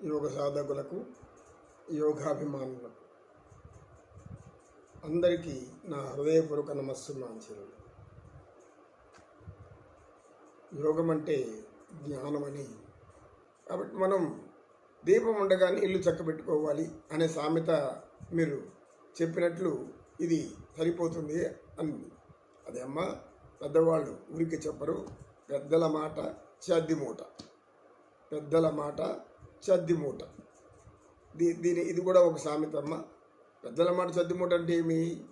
యోగ సాధకులకు యోగాభిమానులకు అందరికీ నా హృదయపూర్వక నమస్సుమాంచలు యోగం అంటే అని కాబట్టి మనం దీపం ఉండగానే ఇల్లు చక్కబెట్టుకోవాలి అనే సామెత మీరు చెప్పినట్లు ఇది సరిపోతుంది అని అదే అమ్మ పెద్దవాళ్ళు ఊరికి చెప్పరు పెద్దల మాట చద్ది మూట. పెద్దల మాట సద్ది మూట. దీ దీని ఇది కూడా ఒక సామెతమ్మ పెద్దల మాట సద్ది మూట అంటే ఏమి?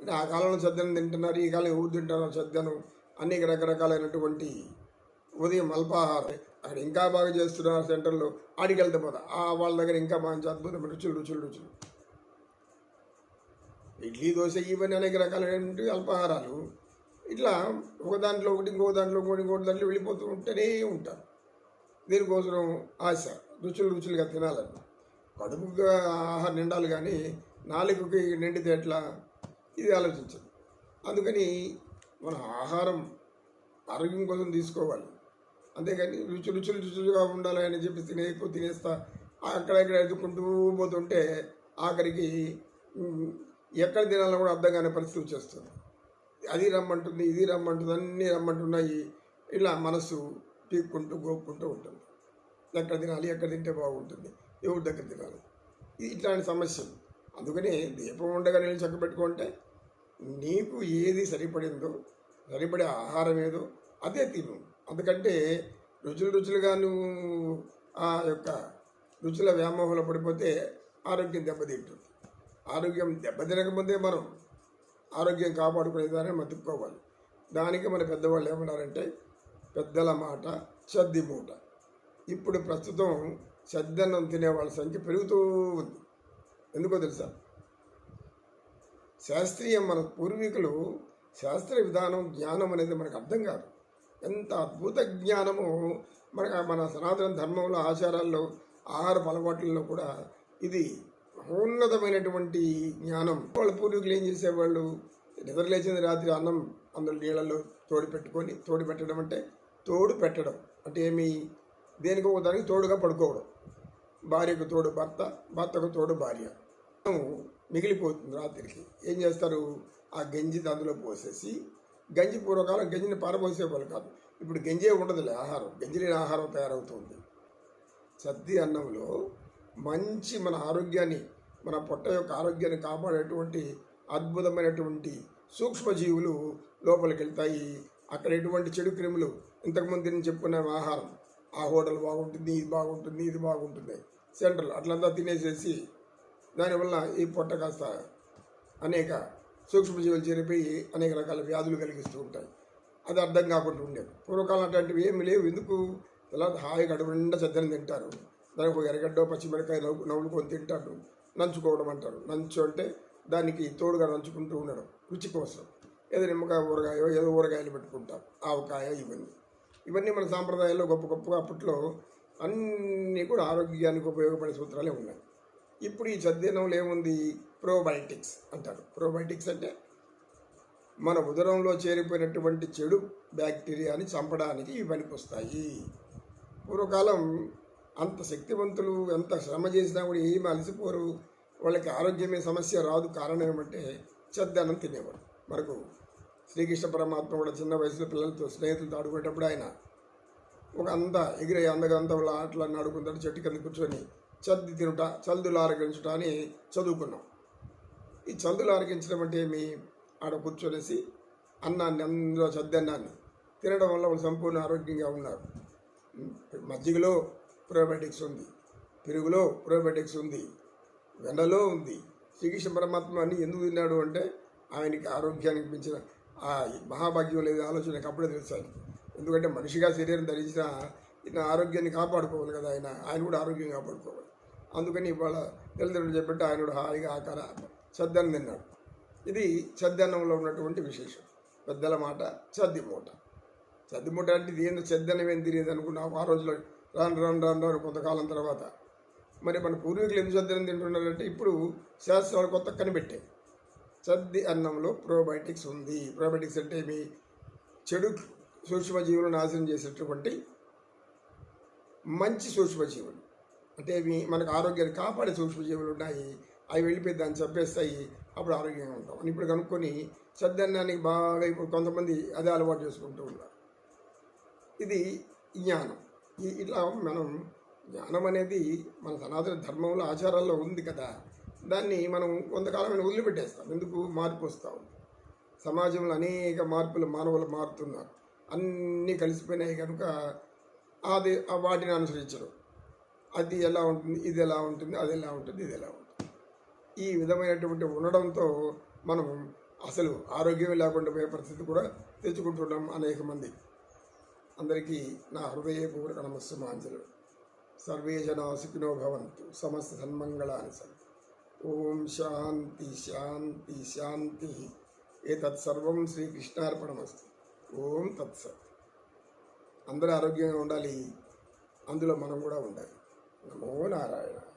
అంటే ఆ కాలంలో చద్దనం తింటున్నారు ఈ కాలం ఎవరు తింటున్నారు చద్దనం అనేక రకరకాలైనటువంటి ఉదయం అల్పాహారం. అక్కడ ఇంకా బాగా చేస్తున్నారు సెంటర్లో. ఆడికి వెళ్తే పోతా. ఆ వాళ్ళ దగ్గర ఇంకా మంచి అద్భుతమైన రుచులు రుచులు రుచులు. ఇడ్లీ దోశ ఇవన్నీ అనేక రకాలైనటువంటి అల్పాహారాలు. ఇట్లా ఒక దాంట్లో ఒకటి ఇంకో దాంట్లో ఇంకోటి ఇంకోటి దాంట్లో వెళ్ళిపోతూ ఉంటేనే ఉంటారు. దీనికోసం ఆశ రుచులు రుచులుగా తినాలని. కడుపుగా ఆహారం నిండాలి కానీ నాలుగుకి నిండితే ఎట్లా? ఇది ఆలోచించదు. అందుకని మన ఆహారం ఆరోగ్యం కోసం తీసుకోవాలి. అంతేగాని రుచి రుచులు రుచులుగా ఉండాలి అని చెప్పి తినే ఎక్కువ తినేస్తా అక్కడెక్కడ ఎదుర్కొంటూ పోతుంటే ఆఖరికి ఎక్కడ తినాలో కూడా అర్థం కాని పరిస్థితి వచ్చేస్తుంది. అది రమ్మంటుంది ఇది రమ్మంటుంది అన్నీ రమ్మంటున్నాయి. ఇలా మనసు పీక్కుంటూ గోక్కుంటూ ఉంటుంది ఎక్కడ తినాలి ఎక్కడ తింటే బాగుంటుంది ఎవరి దగ్గర తినాలి. ఇది ఇట్లాంటి సమస్యలు. అందుకని దీపం ఉండగా నేను చక్కబెట్టుకుంటే నీకు ఏది సరిపడిందో సరిపడే ఆహారం ఏదో అదే తిను. అందుకంటే రుచులు రుచులుగా నువ్వు ఆ యొక్క రుచుల వ్యామోహంలో పడిపోతే ఆరోగ్యం దెబ్బతింటుంది. ఆరోగ్యం దెబ్బతినకముందే మనం ఆరోగ్యం కాపాడుకునే దాన్ని మతుక్కోవాలి దానికి మన పెద్దవాళ్ళు ఏమన్నారంటే పెద్దల మాట సద్ది మూట. ఇప్పుడు ప్రస్తుతం సద్దన్నం తినే వాళ్ళ సంఖ్య పెరుగుతూ ఉంది. ఎందుకో తెలుసా? శాస్త్రీయం మన పూర్వీకులు శాస్త్ర విధానం జ్ఞానం అనేది మనకు అర్థం కాదు. ఎంత అద్భుత జ్ఞానము మన మన సనాతన ధర్మంలో ఆచారాల్లో ఆహార అలవాట్లలో కూడా ఇది మహోన్నతమైనటువంటి జ్ఞానం. వాళ్ళ పూర్వీకులు ఏం చేసేవాళ్ళు? నిద్ర లేచింది రాత్రి అన్నం అందులో నీళ్ళలో తోడు పెట్టుకొని తోడు పెట్టడం అంటే తోడు పెట్టడం. అంటే ఏమి? దేనికి దానికి తోడుగా పడుకోవడం. భార్యకు తోడు భర్త భర్తకు తోడు భార్య. మిగిలిపోతుంది రాత్రికి. ఏం చేస్తారు? ఆ గంజి అందులో పోసేసి గంజి పూర్వకాలం గంజిని పారబోసేవాళ్ళు కాదు. ఇప్పుడు గంజే ఉండదులే ఆహారం. గంజి లేని ఆహారం తయారవుతుంది. సద్ది అన్నంలో మంచి మన ఆరోగ్యాన్ని మన పొట్ట యొక్క ఆరోగ్యాన్ని కాపాడేటువంటి అద్భుతమైనటువంటి సూక్ష్మజీవులు లోపలికి వెళ్తాయి అక్కడ ఎటువంటి చెడు క్రిములు? ఇంతకుముందు నేను చెప్పుకున్న ఆహారం. ఆ హోటల్ బాగుంటుంది ఇది బాగుంటుంది ఇది బాగుంటుంది. సెంట్రల్ అట్లంతా తినేసేసి దానివల్ల ఈ పొట్ట కాస్త అనేక సూక్ష్మజీవులు చేరిపోయి అనేక రకాల వ్యాధులు కలిగిస్తూ ఉంటాయి. అది అర్థం కాకుండా ఉండేది. పూర్వకాలం అటువంటివి ఏమి లేవు. ఎందుకు? తర్వాత హాయిగా అడుగు నిండా తింటారు. దానికి ఒక ఎరగడ్డ పచ్చిమిరకాయ నవ్వు నవ్వులుకొని తింటారు. నంచుకోవడం అంటారు. నంచు అంటే దానికి తోడుగా నంచుకుంటూ ఉండడం. రుచి కోసం. ఏదో నిమ్మకాయ ఊరగాయో ఏదో ఊరగాయలు పెట్టుకుంటాం. ఆవకాయ ఇవన్నీ. ఇవన్నీ మన సాంప్రదాయాల్లో గొప్ప గొప్పగా అప్పట్లో అన్నీ కూడా ఆరోగ్యానికి ఉపయోగపడే సూత్రాలే ఉన్నాయి. ఇప్పుడు ఈ చద్దనంలో ఏముంది? ప్రోబయోటిక్స్ అంటారు. ప్రోబయోటిక్స్ అంటే మన ఉదరంలో చేరిపోయినటువంటి చెడు బ్యాక్టీరియాని చంపడానికి ఇవి పనికొస్తాయి. పూర్వకాలం అంత శక్తివంతులు ఎంత శ్రమ చేసినా కూడా ఏమి అలసిపోరు. వాళ్ళకి ఆరోగ్యమే సమస్య రాదు. కారణం ఏమంటే చద్దనం తినేవారు. మనకు శ్రీకృష్ణ పరమాత్మ కూడా చిన్న వయసులో పిల్లలతో స్నేహితులతో ఆడుకునేటప్పుడు ఆయన ఒక అంత ఎగిరే అందగంతంలో ఆటలన్నీ ఆడుకుంటాడు చెట్టు కింద కూర్చొని చద్ది తినుట చల్దులు ఆరగించుట అని చదువుకున్నాం. ఈ చల్దులు ఆరగించడం అంటే ఏమి? ఆడ కూర్చొనేసి అన్నాన్ని అందులో చద్దన్నాన్ని తినడం వల్ల వాళ్ళు సంపూర్ణ ఆరోగ్యంగా ఉన్నారు. మజ్జిగలో ప్రోబయోటిక్స్ ఉంది పెరుగులో ప్రోబయోటిక్స్ ఉంది వెన్నలో ఉంది. శ్రీకృష్ణ పరమాత్మ అని ఎందుకు తిన్నాడు అంటే ఆయనకి ఆరోగ్యానికి మించిన మహాభాగ్యం లేదు ఆలోచన అప్పుడే తెలుసు ఎందుకంటే మనిషిగా శరీరం ధరించిన ఈయన ఆరోగ్యాన్ని కాపాడుకోవాలి కదా ఆయన. ఆయన కూడా ఆరోగ్యం కాపాడుకోవాలి. అందుకని ఇవాళ తల్లిదండ్రులు చెప్పినట్టు ఆయన కూడా హాయిగా ఆకార సద్దన్నం తిన్నాడు. ఇది సద్దన్నంలో ఉన్నటువంటి విశేషం. పెద్దల మాట సద్ది మూట. సద్ది మూట అంటే ఇది ఏందో సద్దన్నం ఏం తినేది అనుకున్నావు ఆ రోజులో రాను రాను రాను రాను కొంతకాలం తర్వాత. మరి మన పూర్వీకులు ఎందుకు సద్దనం తింటున్నారంటే ఇప్పుడు శాస్త్రాలు కొత్త కనిపెట్టాయి సద్ది అన్నంలో ప్రోబయోటిక్స్ ఉంది. ప్రోబయోటిక్స్ అంటే మీ చెడు సూక్ష్మజీవులు నాశనం చేసేటటువంటి మంచి సూక్ష్మజీవులు. అంటే మీ మనకు ఆరోగ్యాన్ని కాపాడే సూక్ష్మజీవులు ఉన్నాయి. అవి వెళ్ళిపోయి దాన్ని చంపేస్తాయి. అప్పుడు ఆరోగ్యంగా ఉంటాం. అని ఇప్పుడు కనుక్కొని సద్దన్నానికి బాగా ఇప్పుడు కొంతమంది అదే అలవాటు చేసుకుంటూ ఉన్నారు. ఇది జ్ఞానం. ఈ- ఇట్లా మనం జ్ఞానం అనేది మన సనాతన ధర్మంలో ఆచారాల్లో ఉంది కదా. దాన్ని మనం కొంతకాలమైన వదిలిపెట్టేస్తాం. ఎందుకు? మార్పు వస్తూ. ఉంది సమాజంలో అనేక మార్పులు మానవులు మారుతున్నారు. అన్నీ కలిసిపోయినాయి కనుక అది వాటిని అనుసరించడం అది ఎలా ఉంటుంది? ఇది ఎలా ఉంటుంది? అది ఎలా ఉంటుంది? ఇది ఎలా ఉంటుంది? ఈ విధమైనటువంటి ఉండడంతో మనం అసలు ఆరోగ్యం లేకుండా పోయే పరిస్థితి కూడా తెచ్చుకుంటున్నాం అనేక మంది. అందరికీ నా హృదయపూర్వక నమస్సుమాంజలు సర్వే జనా సుఖినో భవంతు. సమస్త సన్మంగళాన్ని సరి ఓం శాంతి శాంతి శాంతి. ఏతత్ సర్వం శ్రీకృష్ణార్పణమస్తు. ఓం తత్సత్. అందరూ ఆరోగ్యంగా ఉండాలి. అందులో మనం కూడా ఉండాలి. నమో నారాయణ.